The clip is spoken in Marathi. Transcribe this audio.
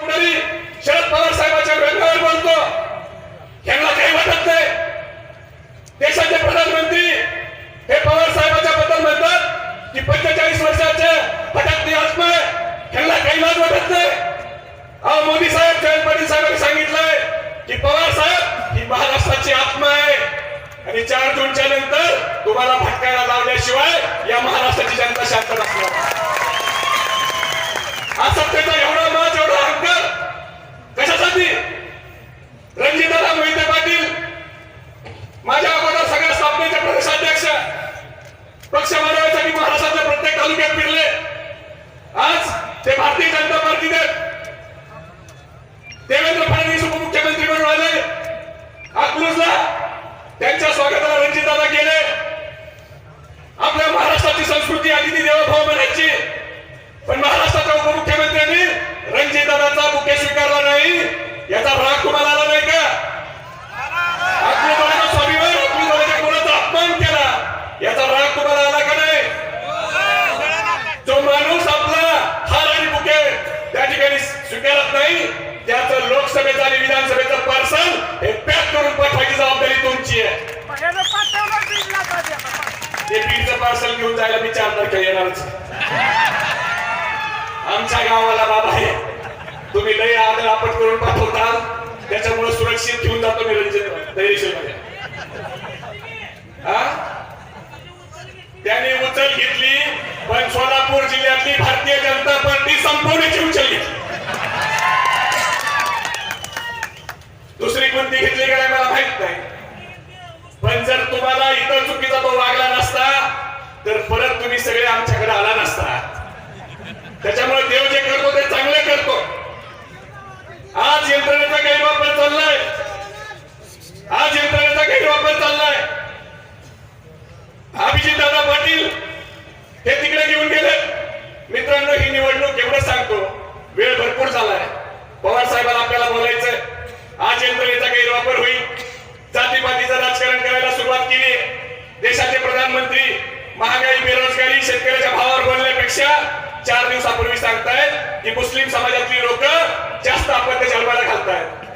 शरद पवार साहेबांच्या व्यंगावर बोलतो. यांना काही वाटत नाही. देशाचे प्रधानमंत्री हे पवार साहेबांच्या बद्दल म्हणतात की पंचेचाळीस वर्षाचे भटकती आत्मा यांना काही लाज वाटत नाही. अहो मोदी साहेब जयंत पाटील साहेबांनी सांगितलंय की पवार साहेब ही महाराष्ट्राची आत्मा आहे. आणि चार जूनच्या नंतर तुम्हाला भटकायला लावल्याशिवाय या महाराष्ट्राची जनता शांत नसणार असत्यता तालुक्यात फिरले. आज ते भारतीय जनता पार्टीने देवेंद्र फडणवीस उपमुख्यमंत्री म्हणून आले. अकलूजला त्यांच्या स्वागताला रणजितदादा गेले. आपल्या महाराष्ट्राची संस्कृती अतिथी देवभाव म्हणायची. पण महाराष्ट्राच्या उपमुख्यमंत्र्यांनी रणजितदादाचा मुख्य स्वीकारला नाही. याचा राग तुम्हाला आला नाही का अकलूजवाड्याचा स्वाभिमान अकलूजवाड्याच्या कोणाचा अपमान केला याचा राग तुम्हाला आला का नाही जो माणूस आपला हार आणि बुके त्या ठिकाणी स्वीकारत नाही. त्याचं लोकसभेचं आणि विधानसभेचं पार्सल हे पॅक करून पाठवायची जबाबदारी तुमची आहे? ते बीडचं पार्सल घेऊन जायला मी चार तारखेला येणारच. आमच्या गावाला बाबा आहे. तुम्ही लय आदर आपट करून पाठवताल त्याच्यामुळे सुरक्षित घेऊन जातो मी रंजित धैर्यशील हा? त्यांनी उचल घेतली पण सोलापूर जिल्ह्यातली भारतीय जनता पार्टी संपवण्याची उचल घेतली दुसरी कोणती घेतली का नाही मला माहीत नाही पण जर तुम्हाला इतर चुकीचा तो वागला नसता तर परत तुम्ही सगळे आमच्याकडे आला नसता त्याच्यामुळे देव जे करतो ते चांगले करतो आज यंत्रणेचा गैरवापर चाललाय आज यंत्रणेचा गैरवापर चाललाय अभिजित दादा पाटील हे तिकडे घेऊन गेले मित्रांनो ही निवडणूक एवढं सांगतो. वेळ भरपूर झालाय. पवार साहेबांना आपल्याला बोलायचं आज यंत्रणेचा गैरवापर होईल. जातीपातीचं राजकारण करायला सुरुवात केली. देशाचे प्रधानमंत्री महागाई बेरोजगारी शेतकऱ्याच्या भावावर बोलण्यापेक्षा चार दिवसापूर्वी सांगतायत की मुस्लिम समाजातली लोक जास्त आपत्ती जन्माला घालतायत.